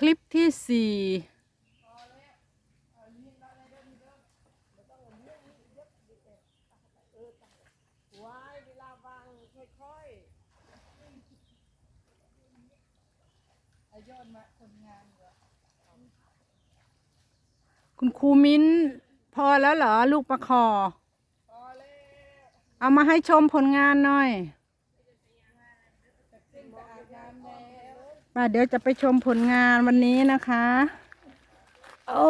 คลิปที่สี่คุณครูมิ้น พอแล้วเหรอ ลูกประคอ เอามาให้ชมผลงานหน่อย ขึ้นไปอาบน้ำแล้วป่าเดี๋ยวจะไปชมผลงานวันนี้นะคะ โอ้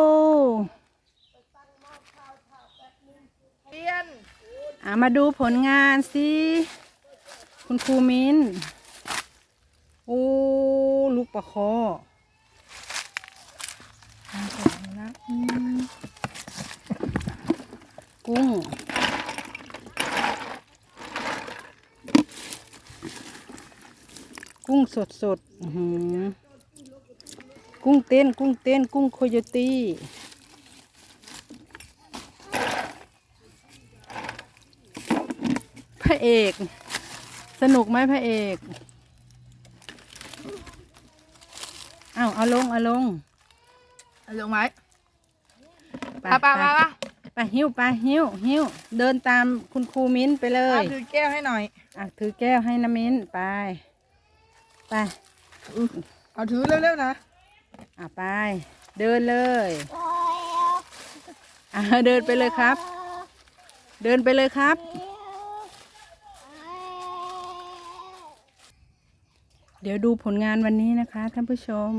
อามาดูผลงานสิ คุณครูมิ้นโอ้ลูกประคอกุ้ง กุ้งสดสดๆอื้อหือกุ้งเต้น กุ้งเต้น กุ้งโคโยตี้พระเอก สนุกไหมพระเอกอ้าวเอาลง เอาลง เอาลงไหมไปไปไปไปไปหิ้วไปหิ้วหิ้วเดินตามคุณครูมิ้นไปเลเอายถือแก้วให้หน่อยอะถือแก้วให้น้ำมิ้นไป ไป เอาถือเร็วๆนะอะไป เดินเลยอะเดินไปเลยครับ เดินไปเลยครับ เดี๋ยวดูผลงานวันนี้นะคะท่านผู้ชม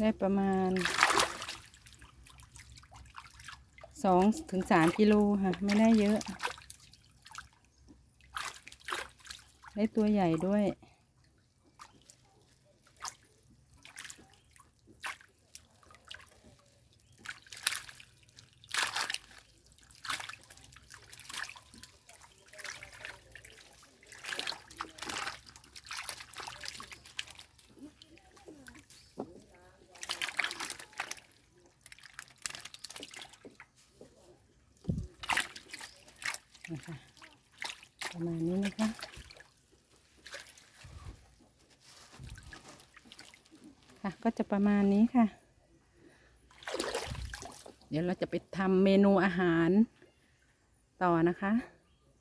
ได้ประมาณสองถึงสามกิโลค่ะ ไม่ได้เยอะ ได้ตัวใหญ่ด้วย นะคะประมาณนี้นะคะค่ะก็จะประมาณนี้ค่ะ เดี๋ยวเราจะไปทำเมนูอาหารต่อนะคะ